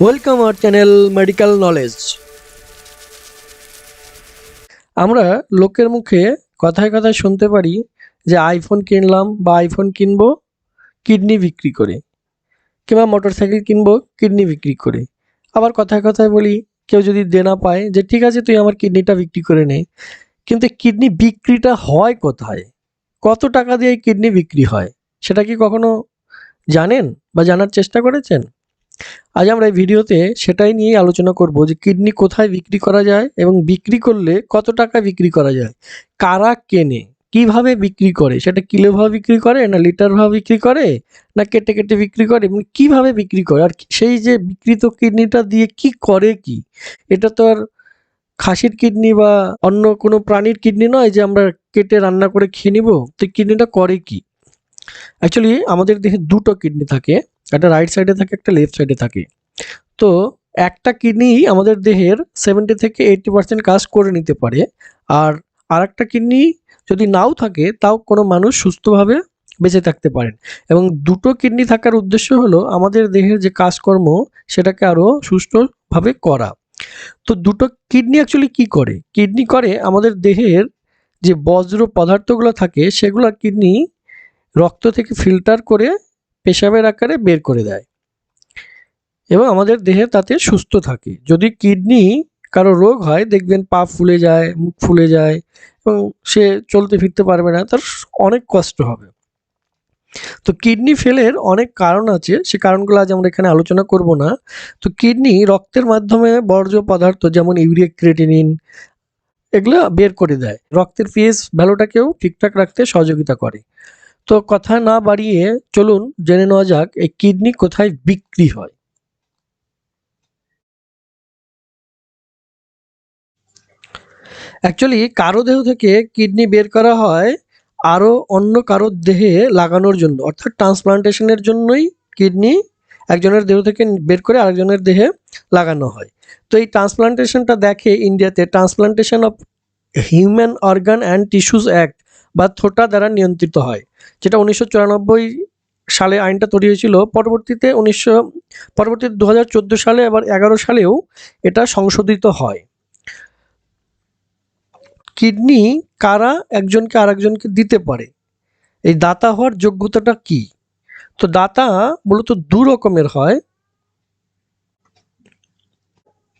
Welcome our channel medical knowledge আমরা লোকের মুখে কথায় কথায় শুনতে পারি যে আইফোন কিনলাম বা আইফোন কিনবো, কিডনি বিক্রি করে, কিংবা মোটরসাইকেল কিনবো, কিডনি বিক্রি করে। আবার কথায় কথায় বলি, কেউ যদি দেনা পায় যে, ঠিক আছে, তুই আমার কিডনিটা বিক্রি করে নে। কিন্তু কিডনি বিক্রিটা হয় কোথায়? কত টাকা দিয়ে কিডনি বিক্রি হয়? সেটা কি কখনো জানেন বা জানার চেষ্টা করেছেন? আজ আমরা এই ভিডিওতে সেটাই নিয়েই আলোচনা করব যে কিডনি কোথায় বিক্রি করা যায় এবং বিক্রি করলে কত টাকা বিক্রি করা যায়। কারা কেনে? কীভাবে বিক্রি করে? সেটা কিলো ভাবে বিক্রি করে না লিটার ভাবে বিক্রি করে না কেটে কেটে বিক্রি করে? এবং কীভাবে বিক্রি করে? আর সেই যে বিকৃত কিডনিটা দিয়ে কি করে কি? এটা তো আর খাসির কিডনি বা অন্য কোনো প্রাণীর কিডনি নয় যে আমরা কেটে রান্না করে খেয়ে নিব। তো কিডনিটা করে কি? অ্যাকচুয়ালি আমাদের দেহে দুটো কিডনি থাকে। একটা রাইট সাইডে থাকে, একটা লেফট সাইডে থাকে। তো একটা কিডনি আমাদের দেহের সেভেন্টি থেকে এইটি পার্সেন্ট কাজ করে নিতে পারে, আর আর একটা কিডনি যদি নাও থাকে, তাও কোনো মানুষ সুস্থভাবে বেঁচে থাকতে পারেন এবং দুটো কিডনি থাকার উদ্দেশ্য হলো আমাদের দেহের যে কাজকর্ম, সেটাকে আরও সুষ্ঠুভাবে করা। তো দুটো কিডনি অ্যাকচুয়ালি কি করে? কিডনি করে আমাদের দেহের যে বজ্র পদার্থগুলো থাকে, সেগুলো কিডনি রক্ত থেকে ফিল্টার করে পেশাবের আকারে বের করে দেয়। এবং আমাদের দেহে তাতে সুস্থ থাকে। যদি কিডনি কারও রোগ হয়, দেখবেন পা ফুলে যায়, মুখ ফুলে যায় এবং সে চলতে ফিরতে পারবে না, তার অনেক কষ্ট হবে। তো কিডনি ফেলের অনেক কারণ আছে। সে কারণগুলো আজ আমরা এখানে আলোচনা করব না। তো কিডনি রক্তের মাধ্যমে বর্জ্য পদার্থ যেমন ইউরিয়া ক্রেটিনিন এগুলো বের করে দেয়। রক্তের পিএস ভ্যালুটাকেও ঠিকঠাক রাখতে সহযোগিতা করে। তো কথা না বাড়িয়ে চলুন জেনে নেওয়া যাক, এই কিডনি কোথায় বিক্রি হয়? অ্যাকচুয়ালি কারও দেহ থেকে কিডনি বের করা হয় আরও অন্য কারও দেহে লাগানোর জন্য, অর্থাৎ ট্রান্সপ্লান্টেশনের জন্যই কিডনি একজনের দেহ থেকে বের করে আরেকজনের দেহে লাগানো হয়। তো এই ট্রান্সপ্লান্টেশনটা দেখে ইন্ডিয়াতে, transplantation of human organ and tissues act বা থোটা দ্বারা নিয়ন্ত্রিত হয়, যেটা উনিশশো চুরানব্বই সালে আইনটা তৈরি হয়েছিল। পরবর্তীতে উনিশশো, পরবর্তীতে দু সালে, আবার এগারো সালেও এটা সংশোধিত হয়। কিডনি কারা একজনকে আরেকজনকে দিতে পারে? এই দাতা হওয়ার যোগ্যতাটা কি? তো দাতা মূলত দু রকমের হয়।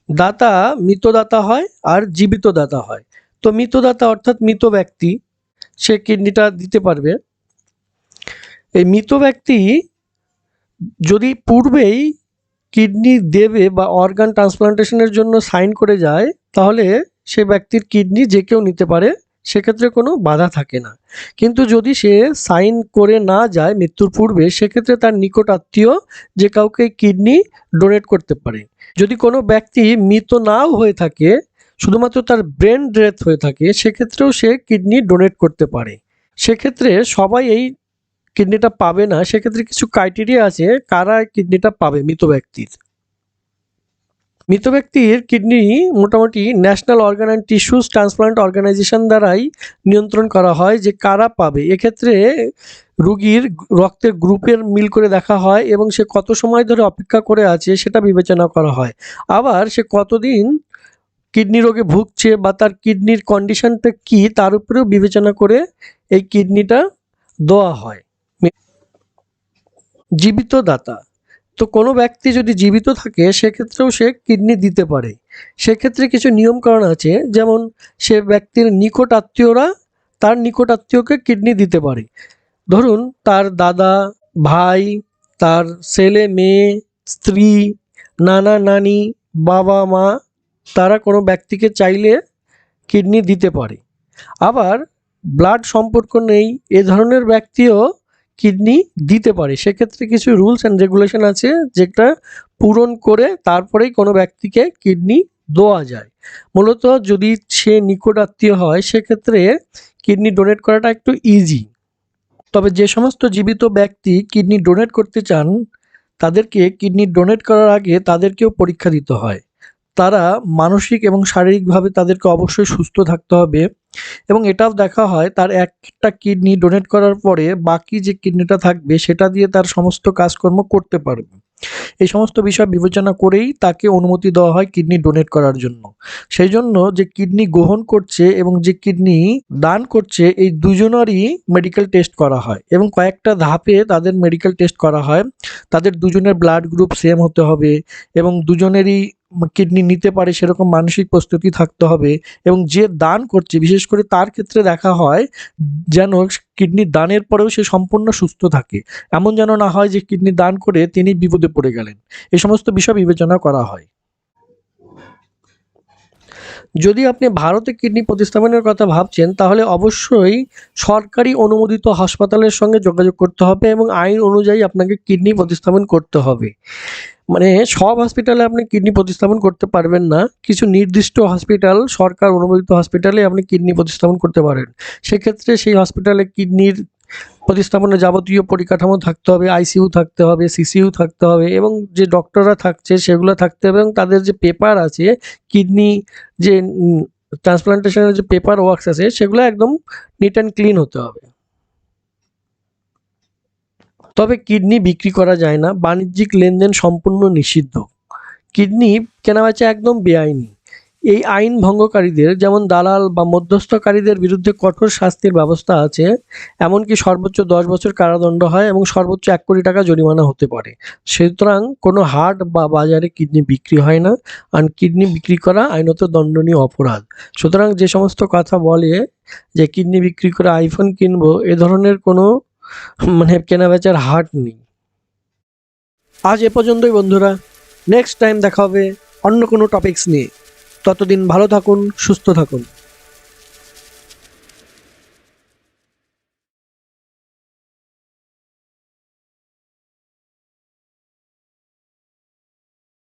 দাতা মৃতদাতা হয় আর জীবিত দাতা হয়। তো মৃতদাতা অর্থাৎ মৃত ব্যক্তি। সে কিডনিটা দিতে পারবে। এই মৃত ব্যক্তি যদি পূর্বেই কিডনি দেবে বা অর্গান ট্রান্সপ্লান্টেশনের জন্য সাইন করে যায়, তাহলে সে ব্যক্তির কিডনি যে কেউ নিতে পারে, সেক্ষেত্রে কোনো বাধা থাকে না। কিন্তু যদি সে সাইন করে না যায় মৃত্যুর পূর্বে, সেক্ষেত্রে তার নিকট আত্মীয় যে কাউকে কিডনি ডোনেট করতে পারে। যদি কোনো ব্যক্তি মৃত নাও হয়ে থাকে শুধুমাত্র তার ব্রেন ডেথ হয়ে থাকে, সেক্ষেত্রেও সে কিডনি ডোনেট করতে পারে। সেক্ষেত্রে সবাই এই কিডনিটা পাবে না, সেক্ষেত্রে কিছু ক্রাইটেরিয়া আছে কারা কিডনিটা পাবে মৃত ব্যক্তির। মৃত ব্যক্তির কিডনি মোটামুটি national organ and tissues transplant organisation দ্বারাই নিয়ন্ত্রণ করা হয় যে কারা পাবে। এক্ষেত্রে রুগীর রক্তের গ্রুপের মিল করে দেখা হয় এবং সে কত সময় ধরে অপেক্ষা করে আছে সেটা বিবেচনা করা হয়। আবার সে কতদিন কিডনি রোগে ভুগছে বা তার কিডনির কন্ডিশনটা কি, তার উপরেও বিবেচনা করে এই কিডনিটা দেওয়া হয়। জীবিত দাতা তো কোনো ব্যক্তি যদি জীবিত থাকে, সেক্ষেত্রেও সে কিডনি দিতে পারে। সেক্ষেত্রে কিছু নিয়মকানুন আছে, যেমন সে ব্যক্তির নিকট আত্মীয়রা তার নিকট আত্মীয়কে কিডনি দিতে পারে। ধরুন, তার দাদা, ভাই, তার ছেলে, মেয়ে, স্ত্রী, নানা, নানি, বাবা, মা তারা কোনো ব্যক্তিকে চাইলে কিডনি দিতে পারে। আবার ব্লাড সম্পর্ক নেই, এ ধরনের ব্যক্তিও কিডনি দিতে পারে। সেক্ষেত্রে কিছু রুলস অ্যান্ড রেগুলেশন আছে যেটা পূরণ করে তারপরেই কোনো ব্যক্তিকে কিডনি দেওয়া যায়। মূলত যদি সে নিকট আত্মীয় হয়, সেক্ষেত্রে কিডনি ডোনেট করাটা একটু ইজি তবে যে সমস্ত জীবিত ব্যক্তি কিডনি ডোনেট করতে চান, তাদেরকে কিডনি ডোনেট করার আগে তাদেরকেও পরীক্ষা দিতে হয়। তারা মানসিক এবং শারীরিকভাবে তাদেরকে অবশ্যই সুস্থ থাকতে হবে এবং এটাও দেখা হয় তার একটা কিডনি ডোনেট করার পরে বাকি যে কিডনিটা থাকবে সেটা দিয়ে তার সমস্ত কাজকর্ম করতে পারবে। এই সমস্ত বিষয় বিবেচনা করেই তাকে অনুমতি দেওয়া হয় কিডনি ডোনেট করার জন্য। সেই জন্য যে কিডনি গ্রহণ করছে এবং যে কিডনি দান করছে, এই দুজনেরই মেডিকেল টেস্ট করা হয় এবং কয়েকটা ধাপে তাদের মেডিকেল টেস্ট করা হয়। তাদের দুজনের ব্লাড গ্রুপ সেম হতে হবে এবং দুজনেরই কিডনি নিতে পারে সেরকম মানসিক প্রস্তুতি থাকতে হবে এবং যে দান করছে, বিশেষ করে তার ক্ষেত্রে দেখা হয় যেন কিডনি দানের পরেও সে সম্পূর্ণ সুস্থ থাকে। এমন যেন না হয় যে কিডনি দান করে তিনি বিপদে পড়ে গেলেন। এই সমস্ত বিষয় বিবেচনা করা হয়। যদি আপনি ভারতে কিডনি প্রতিস্থাপনের কথা ভাবছেন, তাহলে অবশ্যই সরকারি অনুমোদিত হাসপাতালের সঙ্গে যোগাযোগ করতে হবে এবং আইন অনুযায়ী আপনাকে কিডনি প্রতিস্থাপন করতে হবে। মানে সব হসপিটালে আপনি কিডনি প্রতিস্থাপন করতে পারবেন না। কিছু নির্দিষ্ট হসপিটাল সরকার অনুমোদিত হসপিটালে আপনি কিডনি প্রতিস্থাপন করতে পারেন। সেক্ষেত্রে সেই হসপিটালে কিডনির প্রতিস্থাপনের যাবতীয় পরিকাঠামো থাকতে হবে আইসিইউ থাকতে হবে সিসিইউ থাকতে হবে এবং যে ডক্টররা থাকছে সেগুলো থাকতে হবে এবং তাদের যে পেপার আছে কিডনি যে ট্রান্সপ্লান্টেশনের যে পেপার ওয়ার্কস আছে সেগুলো একদম নিট অ্যান্ড ক্লিন হতে হবে। তবে কিডনি বিক্রি করা যায় না, বাণিজ্যিক লেনদেন সম্পূর্ণ নিষিদ্ধ। কিডনি কেনাবেচা একদম বেআইনি। এই আইন ভঙ্গকারীদের, যেমন দালাল বা মধ্যস্থকারীদের বিরুদ্ধে কঠোর শাস্তির ব্যবস্থা আছে, এমনকি সর্বোচ্চ দশ বছর কারাদণ্ড হয় এবং সর্বোচ্চ এক কোটি টাকা জরিমানা হতে পারে। সুতরাং কোনো হাট বা বাজারে কিডনি বিক্রি হয় না। আর কিডনি বিক্রি করা আইনত দণ্ডনীয় অপরাধ। সুতরাং যে সমস্ত কথা বলে যে কিডনি বিক্রি করে আইফোন কিনবো, এ ধরনের কোনো মানে কেনাবেচার হাট নেই। আজ এ পর্যন্তই বন্ধুরা। নেক্সট টাইম দেখা হবে অন্য কোনো টপিকস নিয়ে। ততদিন ভালো থাকুন সুস্থ থাকুন।